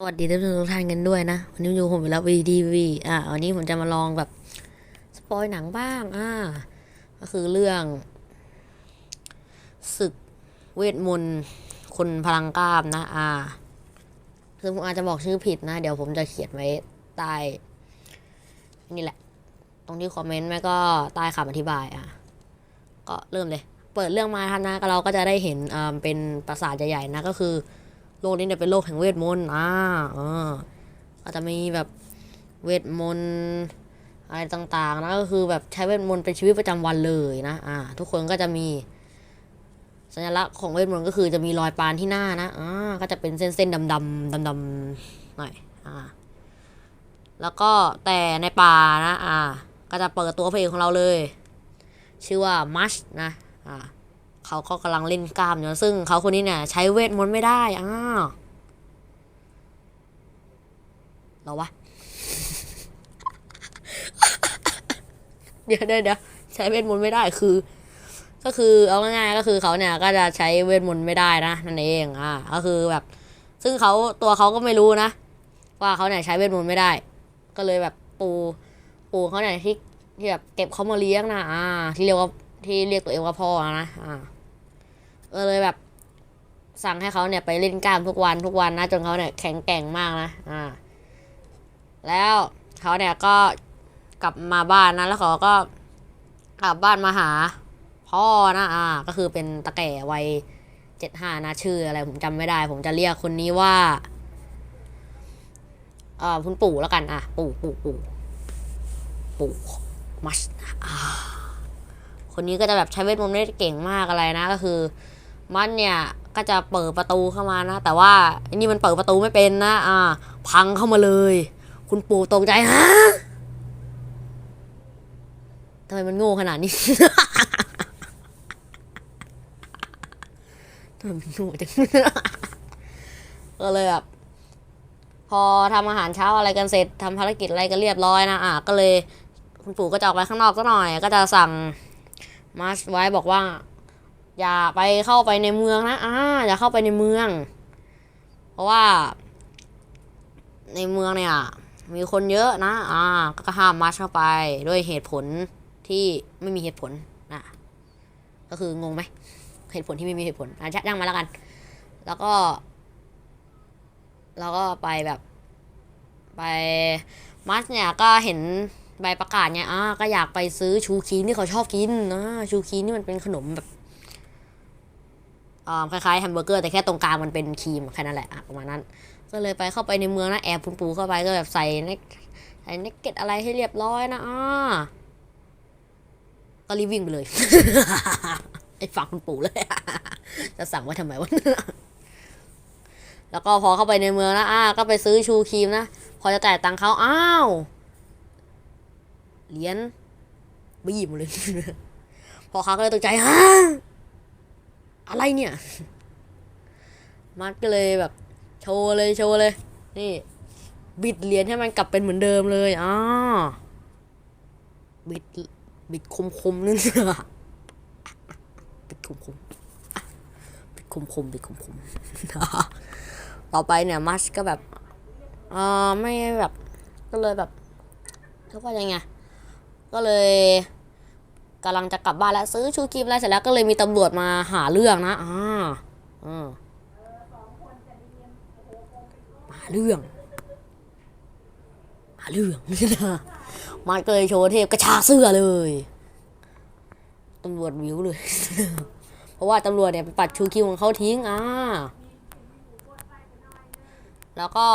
สวัสดีทุกท่านกันด้วยนะ วันนี้อยู่ผมแล้ววีดีวีอะวันนี้ผมจะมาลองแบบสปอยหนังบ้างอ่าก็คือเรื่องศึกเวทมนต์คนพลังกล้ามนะ อ่าคือผมอาจจะบอกชื่อผิดนะ เดี๋ยวผมจะเขียนไว้ใต้นี่แหละ ตรงที่คอมเมนต์ไม่ก็ใต้คำอธิบายอะก็เริ่มเลย เปิดเรื่องมาทันนะเราก็จะได้เห็นอ่าเป็นปราสาทใหญ่ๆนะก็คือ โลกนี้เนี่ยเป็นโลกแห่งเวทมนต์อ่าออก็จะมีแบบเวทมนต์อะไรต่างๆนะก็คือแบบใช้เวทมนต์เป็นชีวิตประจำวันเลยนะอ่าทุกคนก็จะมี สัญลักษณ์ของเวทมนต์ก็คือจะมีรอยปานที่หน้านะอ่าก็จะเป็นเส้นๆดำๆดำๆหน่อยอ่าแล้วก็แต่ในป่านะอ่าก็จะเปิดตัวพระเอกของเราเลย ชื่อว่ามัชนะอ่า เขาก็กำลังเล่นกล้ามอยู่ซึ่งเขาคนนี้เนี่ยใช้เวทมนต์ไม่ได้อ้าวเหรอวะเดี๋ยวเดี๋ยวเดี๋ยวใช้เวทมนต์ไม่ได้คือ ก็คือเอาง่ายๆก็คือเขาเนี่ยก็จะใช้เวทมนต์ไม่ได้นะนั่นเองอ่าก็คือแบบ ซึ่งเขาตัวเขาก็ไม่รู้นะ ว่าเขาเนี่ยใช้เวทมนต์ไม่ได้ ก็เลยแบบปูปูเขาเนี่ยที่ที่แบบเก็บเขามาเลี้ยงนะอ่า ที่เรียกว่าที่เรียกตัวเองว่าพ่อนะอ่า ก็เลยแบบ สั่งให้เขาเนี่ยไปเล่นกล้ามทุกวันทุกวันนะจนเขาเนี่ยแข็งแกร่งมากนะอ่า แล้วเขาเนี่ยก็กลับมาบ้านนะแล้วเขาก็กลับบ้านมาหา พ่อนะอ่า ก็คือเป็นตะแก่วัยเจ็ดห้านะชื่ออะไร ผมจำไม่ได้ ผมจะเรียกคนนี้ว่าเอ่อคุณปู่แล้วกันอะ ปู่ปู่ปู่ปู่มัชอ่าคนนี้ก็จะแบบใช้เวทมนต์ได้เก่งมากอะไรนะก็คือ มันเนี่ยก็จะเปิดประตูเข้ามานะ แต่ว่าอันนี้มันเปิดประตูไม่เป็นนะ อ่า พังเข้ามาเลย คุณปู่ตกใจฮะทำไมมันโง่ขนาดนี้ทำไมมันโง่จังก็เลยแบบพอทำอาหารเช้าอะไรกันเสร็จทำภารกิจอะไรกันเรียบร้อยนะอะก็เลย คุณปู่ก็จะออกไปข้างนอกสักหน่อย ก็จะสั่งมาร์ชไว้บอกว่า อย่าไปเข้าไปในเมืองนะอ่าอย่าเข้าไปในเมือง เพราะว่า ในเมืองเนี่ย มีคนเยอะนะ อ่า ก็ห้ามมาชเข้าไปด้วยเหตุผลที่ไม่มีเหตุผลนะก็คืองงไหมเหตุผลที่ไม่มีเหตุผลอะย่างมาแล้วกัน แล้วก็ แล้วก็ไปแบบ ไปมาร์ชเนี่ยก็เห็นใบประกาศไงอ่าก็อยากไปซื้อชูคีนที่เขาชอบกินนะชูคีนนี่มันเป็นขนมแบบ คล้ายๆแฮมเบอร์เกอร์แต่แค่ตรงกลางมันเป็นครีมแค่นั้นแหละประมาณนั้น ก็เลยไปเข้าไปในเมืองนะแอบปูปูเข้าไปก็แบบใส่เนกใส่เนกเก็ตอะไรให้เรียบร้อยนะอ่าก็รีบวิ่งไปเลยไอ้ฝั่งคุณปู่เลยจะสั่งว่าทำไมวะแล้วก็พอเข้าไปในเมืองนะอ่า ก็ไปซื้อชูครีมนะพอจะจ่ายตังค์เขาอ้าวเหรียญบี้หมดเลยพอเขาก็เลยตกใจฮะ อะไรเนี่ยมัดก็เลยแบบ โชว์เลยโชว์เลย นี่ บิดเหรียญให้มันกลับเป็นเหมือนเดิมเลยอ่าบิดบิดคมคมนึงบิดคมคมบิดคมคมบิดคมคมต่อไปเนี่ยมัชก็แบบเออไม่แบบ ก็เลยแบบเรียกว่ายังไง ก็เลย กำลังจะกลับบ้านแล้วซื้อชูครีมอะไรเสร็จแล้วก็เลยมีตำรวจมาหาเรื่องนะอ่าอ่ามาหาเรื่องหาเรื่องมันก็เลยโชว์เทพกระชากเสื้อเลยตำรวจวิวเลย เพราะว่าตำรวจเนี่ยไปปัดชูคิวของเขาทิ้งอ่าแล้วก็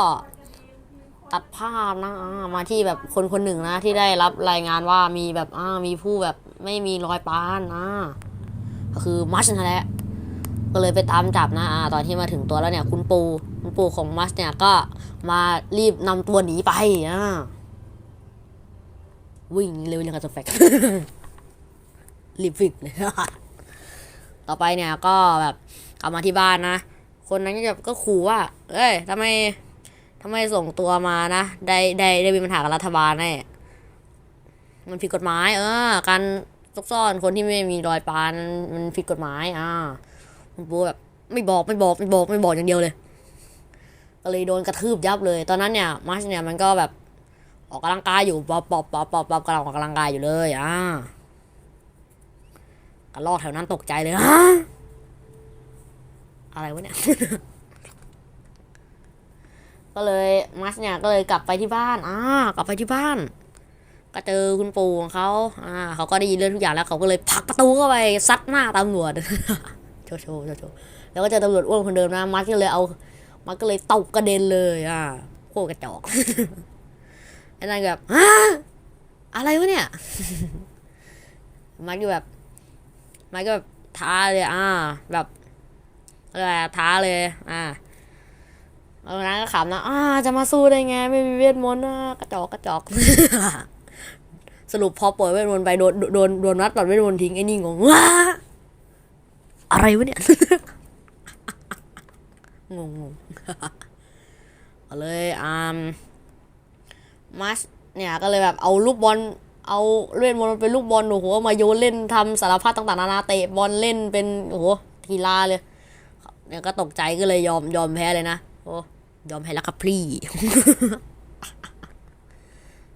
ตัดภาพนะอ่ามาที่แบบคนคนหนึ่งนะที่ได้รับรายงานว่ามีแบบอ่ามีผู้แบบ ไม่มีรอยปานนะก็คือมัชนั่นแหละก็เลยไปตามจับนะตอนที่มาถึงตัวแล้วเนี่ยคุณปูคุณปูของมัชเนี่ยก็มารีบนำตัวหนีไปอ่าวิ่งเร็วอย่างกับสแฟกรีบวิ่งเลยต่อไปเนี่ยก็แบบกลับมาที่บ้านนะ คนนั้นก็จะก็ขู่ว่า เอ้ยทำไมทำไมส่งตัวมานะ ได้ได้ได้มีปัญหากับรัฐบาลแน่ มันผิดกฎหมาย เออ การซุกซ่อนคนที่ไม่มีรอยปานมันผิดกฎหมาย อ่าคุณปูแบบไม่บอกไม่บอกไม่บอกไม่บอกอย่างเดียวเลยก็เลยโดนกระทืบยับเลย ตอนนั้นเนี่ยมัชเนี่ยมันก็แบบออกกำลังกายอยู่ปอปป๊อปป๊อปป๊อปป๊อปกำลังออกกำลังกายอยู่เลยอ่ากระลอกแถวนั้นตกใจเลยฮะอะไรวะเนี่ยก็เลยมัสเนี่ยก็เลยกลับไปที่บ้านอ่ากลับไปที่บ้าน ก็เจอคุณปู่ของเขาอ่าเขาก็ได้ยินเรื่องทุกอย่างแล้วเขาก็เลยผลักประตูเข้าไปซัดหน้าตำรวจโชว์โชว์โชว์แล้วก็เจอตำรวจอ้วนคนเดิมนะมัสก็เลยเอา มันก็เลยตกกระเด็นเลยอ่าโคกระจอกไอ้นั่นแบบฮะอะไรวะเนี่ย มันก็แบบ มันก็แบบท้าเลย อ่า แบบอะไรท้าเลย อ่าแล้วนั้นก็ขำนะ อ่า จะมาสู้ได้ไง ไม่มีเวทมนต์นะกระจอกกระจอก สรุปพอปล่อยเวทมนต์ไปโดนโดนโดนนัดตัดเวทมนต์ทิ้งไอ้นี่งงว้าอะไรวะเนี่ย งงงก็เลยอ่ามัสเนี่ยก็เลยแบบเอาลูกบอลเอาเล่นบอลเป็นลูกบอลโอ้โหมาโยนเล่นทำสารพัดต่างๆนานาเตะบอลเล่นเป็นโอ้โหกีฬาเลยเนี่ยก็ตกใจก็เลยยอมยอมแพ้เลยนะโอ้ยอมแพ้แล้วครับพี่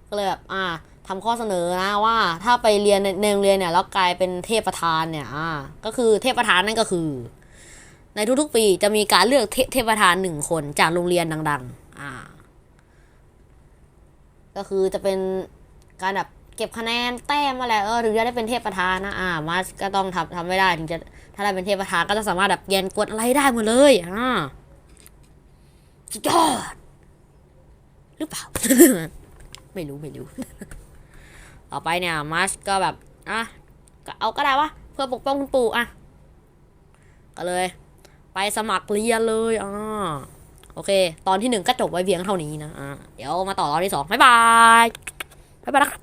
ก็เลยแบบอ่า ทำข้อเสนอนะว่าถ้าไปเรียนในโรงเรียนเนี่ยแล้วกลายเป็นเทพประธานเนี่ยอ่าก็คือเทพประธานนั่นก็คือ ในทุกๆปีจะมีการเลือกเทพประธานหนึ่งคนจากโรงเรียนดัง ๆ อ่า ก็คือจะเป็นการแบบเก็บคะแนนแต้มอะไรเออถึงจะได้เป็นเทพประธานนะอ่ามาสก็ต้องทำทำไม่ได้ถึงจะถ้าได้เป็นเทพประธานก็จะสามารถแบบเปลี่ยนกฎอะไรได้หมดเลยอ่าสุดยอดหรือเปล่า ไม่รู้ ไม่รู้ ต่อไปเนี่ยมาสก็แบบอะก็เอาก็ได้วะเพื่อปกป้องคุณปู่อะก็เลย ไปสมัครเรียนเลยอ่าโอเค ตอนที่หนึ่งก็จบไว้เพียงเท่านี้นะอ่าเดี๋ยวมาต่อตอนที่สองบ๊ายบายบ๊ายบายนะครับ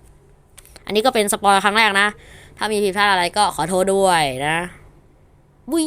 อันนี้ก็เป็นสปอยครั้งแรกนะ ถ้ามีผิดพลาดอะไรก็ขอโทษด้วยนะบุย